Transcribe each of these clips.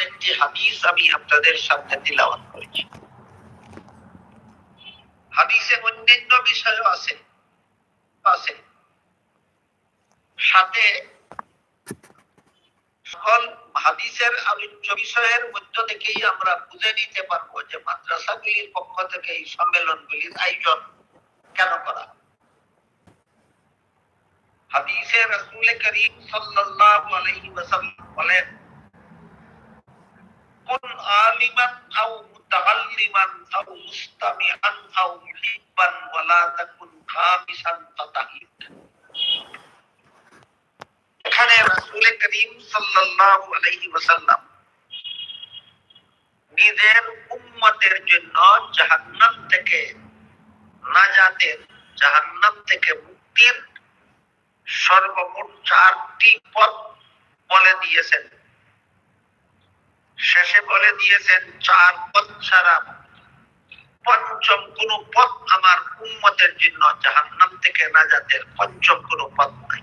একটি হাদিস আমি আপনাদের সামনে তিলাওয়াত করেছি। হাদিসে অন্যান্য বিষয়ও আছে। আছে। সাথে সকল হাদিসের আলোচ্য বিষয়ের মধ্য থেকেই আমরা বুঝে নিতে পারব যে মাদ্রাসাগুলির পক্ষ থেকে এই সম্মেলনগুলির আয়োজন কেন করা হাদিসে রসুল করিম সাল্লাল্লাহু আলাইহি ওয়াসাল্লাম বলেন কুন এখানে করিম সাল্লাল্লাহু আলাইহি ওয়াসাল্লাম নিজের উম্মতের জন্য জাহান্নাম থেকে নাজাতের জাহান্নাম থেকে মুক্তির সর্বমোট চারটি পথ বলে দিয়েছেন। শেষে বলে দিয়েছেন, চার পথ ছাড়া পঞ্চম কোন পথ আমার উম্মতের জন্য জাহান্নাম থেকে নাজাতের পঞ্চম কোন পথ নাই।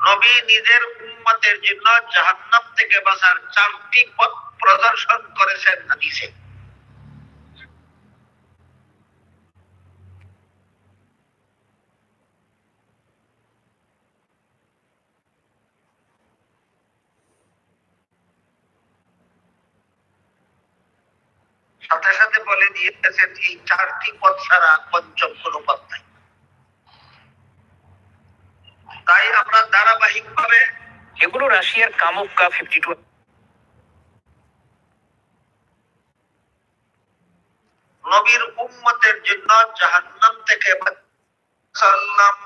নবী নিজের উম্মতের জন্য জাহান্নাম থেকে বাঁচার চারটি পথ প্রদর্শন করেছেন হাদিসে। সাথে সাথে বলে দিয়েছেন এই চারটি পথ ছাড়া পঞ্চম কোন পথ নাই। তাই আমরা ধারাবাহিক ভাবে এগুলো রাশিয়ার কামুক্কা ফিফটি টু নবীর উম্মতের জন্য জাহান্নাম থেকে সাল্লাম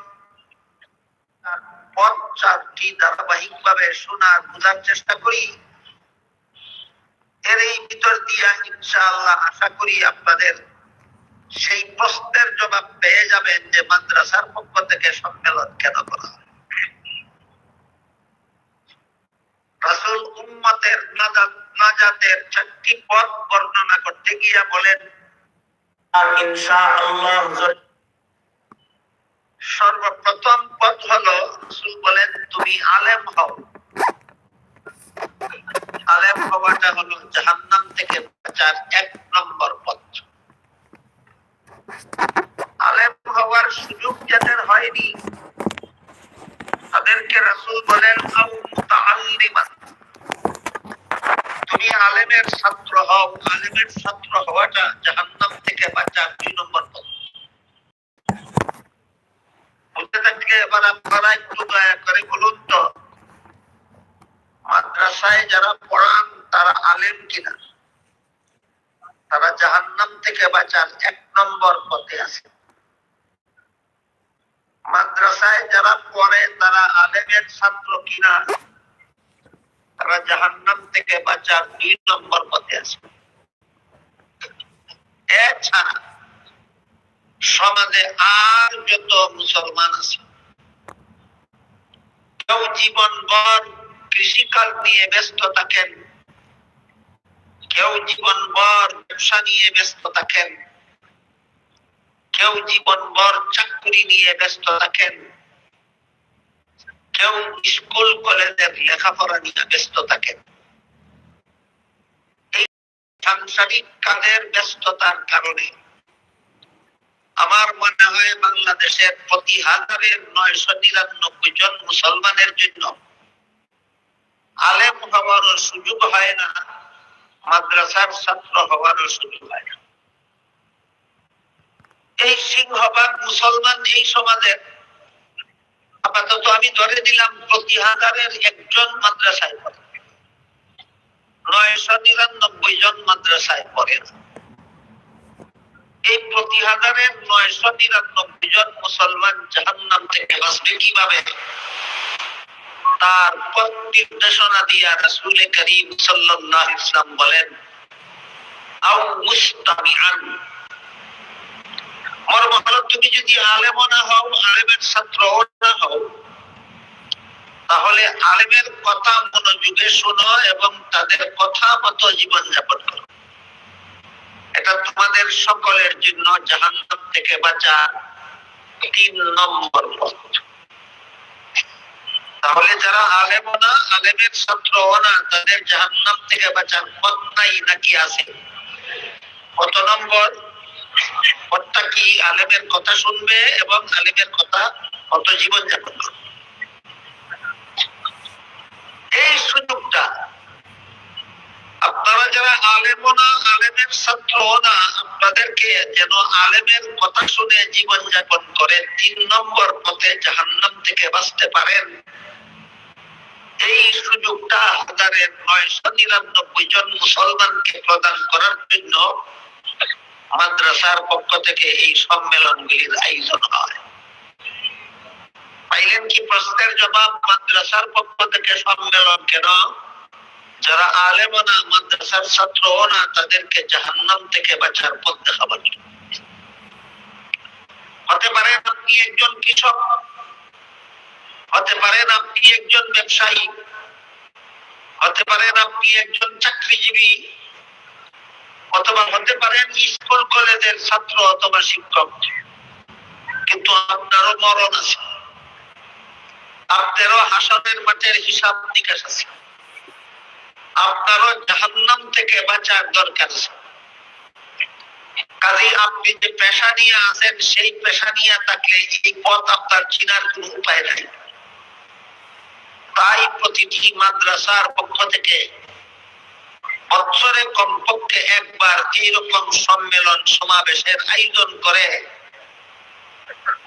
পথ চারটি ধারাবাহিক ভাবে শোনার বোঝার চেষ্টা করি। এর এই ভিতর দিয়া ইনশাআল্লাহ আশা করি আপনাদের সেই প্রশ্নের জবাব পেয়ে যাবেন যে মাদ্রাসার পক্ষ থেকে সম্মেলন কেন করা রাসূল উম্মতের নাজাতের চারটি পথ বর্ণনা করতে গিয়া বলেন সর্বপ্রথম পথ হলো, রাসূল বলেন, তুমি আলেম হও। আলেম হওয়াটা হলো জাহান্নাম থেকে বাঁচার এক নম্বর পথ। আলেম হওয়ার সুযোগ যাদের হয়নি, তাদেরকে রাসূল বলেন তুমি আলেমের ছাত্র হও, আলেমের ছাত্র হওয়াটা জাহান্নাম থেকে বাঁচার দুই নম্বর পথ। বলতে থাকলে এবার আপনারা একটু দয়া করে বলুন তো মাদ্রাসায় যারা পড়ান, তারা আলেম কিনা? তারা জাহান্নাম থেকে বাঁচার এক নম্বর পথে আছে। মাদ্রাসায় যারা পড়ে, তারা আলেমের ছাত্র কিনা? তারা জাহান্নাম থেকে বাঁচার দুই নম্বর পথে আছে। এছাড়া সমাজে আর যত মুসলমান আছে, কেউ জীবনভর কৃষিকাজ নিয়ে ব্যস্ত থাকেন। কেউ জীবনভর ব্যবসা নিয়ে ব্যস্ত থাকেন। কেউ জীবনভর চাকরি নিয়ে ব্যস্ত থাকেন। কেউ স্কুল, কলেজের লেখাপড়া নিয়ে ব্যস্ত থাকেন। এই সাংসারিক কাজের ব্যস্ততার কারণে আমার মনে হয় বাংলাদেশের প্রতি হাজারের নয়শো নিরানব্বই জন মুসলমানের জন্য আলেম হওয়ারও সুযোগ হয় না, মাদ্রাসার ছাত্র হওয়ারও সুযোগ হয় না। এই সিংহভাগ মুসলমান এই সমাজের। আপাতত আমি ধরে দিলাম প্রতি হাজারের একজন মাদ্রাসায় পড়ে। নয়শো নিরানব্বই জন মাদ্রাসায় পড়ে। এই প্রতি হাজারের নয়শো নিরানব্বই জন মুসলমান জাহান্নাম থেকে বাঁচবে কীভাবে? তার পথ নির্দেশনা দিয়া রাসূল করিম সাল্লাল্লাহু ইসলাম বলেন, আও মুস্তামিআন মর্ম হলো তুমি যদি আলেম না হও, আলেমের ছাত্র না হও, তাহলে আলেমের কথা মনোযোগে শোনো এবং তাদের কথা মতো জীবন যাপন করো। এটা তোমাদের সকলের জন্য জাহান্নাম থেকে বাঁচা তিন নম্বর পথ। তাহলে যারা আলেম না, আলেমের ছাত্র না, তাদের জাহান্নাম থেকে বাঁচার পথ নাই নাকি আছে? কত নম্বর? পথটা কি আলেমের কথা শুনবে এবং আলেমের কথা কত জীবন যাপন এই সুযোগটা, আপনারা যারা আলেম না, আলেমের ছাত্র না, আপনাদেরকে যেন আলেমের কথা শুনে জীবন যাপন করে, তিন নম্বর পথে জাহান্নাম থেকে বাঁচতে পারেন। এই সুযোগটা হাজারের নয়শো নিরানব্বই জন মুসলমানকে প্রদান করার জন্য মাদ্রাসার পক্ষ থেকে এই সম্মেলনগুলির আয়োজন হয়। পাইলেন কি প্রশ্নের জবাব? মাদ্রাসার পক্ষ থেকে সম্মেলন কেন? যারা আলেম না, মাদ্রাসার ছাত্র না, তাদেরকে জাহান্নাম থেকে বাঁচার পথ দেখাবার হতে পারে আপনি একজন কৃষক হতে পারেন আপনি একজন ব্যবসায়ী, হতে পারেন আপনি একজন চাকরিজীবী, অথবা হতে পারেন স্কুল কলেজের ছাত্র অথবা শিক্ষক। কিন্তু আপনারও মরণ আছে। আপনারও হাসনের মাঠের হিসাব নিকাশ আছে। আপনারও জাহান্নাম থেকে বাঁচার দরকার আছে। কাজে আপনি যে পেশা নিয়ে আছেন, সেই পেশা নিয়ে থাকলে এই পথ আপনার চিনার কোন উপায় নাই। তাই প্রতিটি মাদ্রাসার পক্ষ থেকে বছরে কমপক্ষে একবার এইরকম সম্মেলন সমাবেশের আয়োজন করে।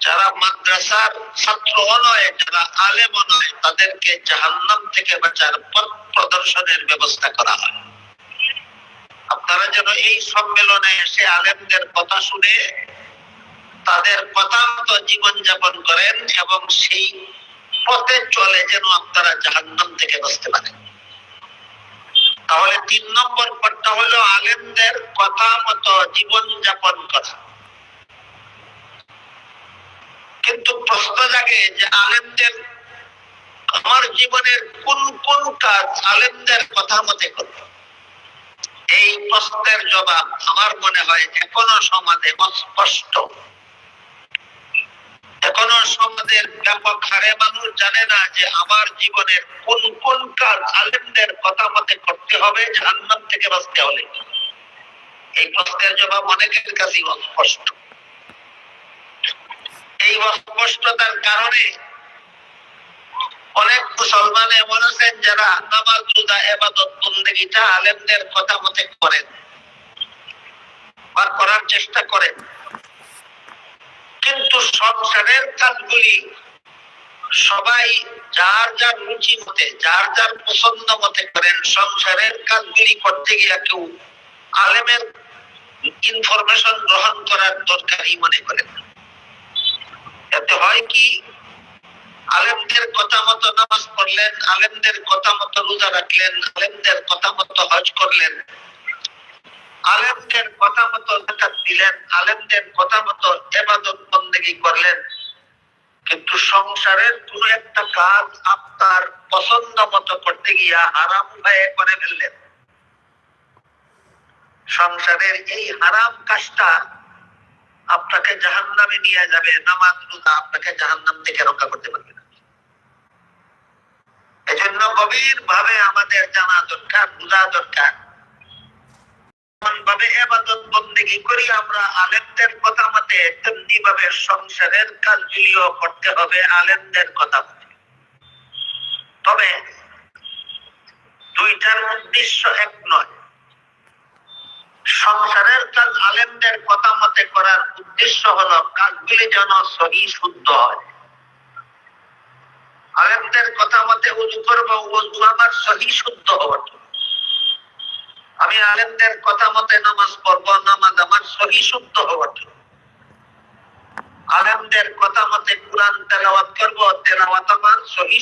যারা মাদ্রাসার ছাত্র নয়, যারা আলেম নয়, তাদেরকে জাহান্নাম থেকে বাঁচার পথ প্রদর্শনের ব্যবস্থা করা হয়। আপনারা যেন এই সম্মেলনে এসে আলেমদের কথা শুনে তাদের কথা মতো জীবন যাপন করেন এবং সেই পথে চলে যেন আপনারা জাহান্নাম থেকে বাঁচতে পারেন। তাহলে তিন নম্বর পথটা হলো আলেমদের কথা মতো জীবন যাপন করা। কিন্তু প্রশ্ন জাগে যে আলেমদের আমার জীবনের কোন কোন কাজ আলেমদের কথা মতে করব? এই প্রশ্নের জবাব আমার মনে হয় এখনও সমাজে অস্পষ্ট। সমাজের ব্যাপক হারে মানুষ জানে না যে আমার জীবনের কোন কোন কাজ আলেমদের কথা মতে করতে হবে, জাহান্নাম থেকে বাঁচতে হলে। এই প্রশ্নের জবাব অনেকের কাছেই অস্পষ্ট। এই অস্পষ্টতার কারণে অনেক মুসলমান এমন আছেন যারা নামাজ, রোজা এবাদত বন্দেগীটা আলেমদের কথা মতে করেন বা করার চেষ্টা করেন। কিন্তু সংসারের কাজগুলি সবাই যার যার রুচি মতে, যার যার পছন্দ মতে করেন, সংসারের কাজগুলি করতে গিয়ে কেউ আলেমের ইনফরমেশন গ্রহণ করার দরকারই মনে করেন। এতে হয় কি, আলেমদের কথা মতো নামাজ পড়লেন, আলেমদের কথা মতো রোজা রাখলেন, আলেমদের কথা মতো হজ করলেন আলেমদের কথা মতো জাকাত দিলেন, আলেমদের কথা মতো এবাদত বন্দেগি করলেন। কিন্তু সংসারের কোন একটা কাজ আপনার পছন্দ মতো করতে গিয়া হারাম উপায়ে করে ফেললেন। সংসারের এই হারাম কাজটা আপনাকে জাহান নামে নিয়ে যাবে, নামাজ রোজা আপনাকে জাহান নাম থেকে রক্ষা করতে পারবে না। এজন্য গভীর ভাবে আমাদের জানা দরকার, বোঝা দরকার। ভাবে এবাদত করি আমরা, আলেমদের কথা মতে তেমনি ভাবে সংসারের কাজগুলিও করতে হবে আলেমদের কথা মতে। তবে দুইটার উদ্দেশ্য এক নয়। সংসারের কাজ আলেমদের কথা মতে করার উদ্দেশ্য হলো কাজগুলি যেন সহি শুদ্ধ হয়। আলেমদের কথা মতে উজু করব, উজু আমার সহি শুদ্ধ জন্য। আমি আলেমদের কথা মতে নামাজ পড়ব, নামাজ আমার সহি শুদ্ধ জন্য। আলেমদের কথা মতে কোরআন তেলাওয়াত করব, তেলাওয়াত আমার সহি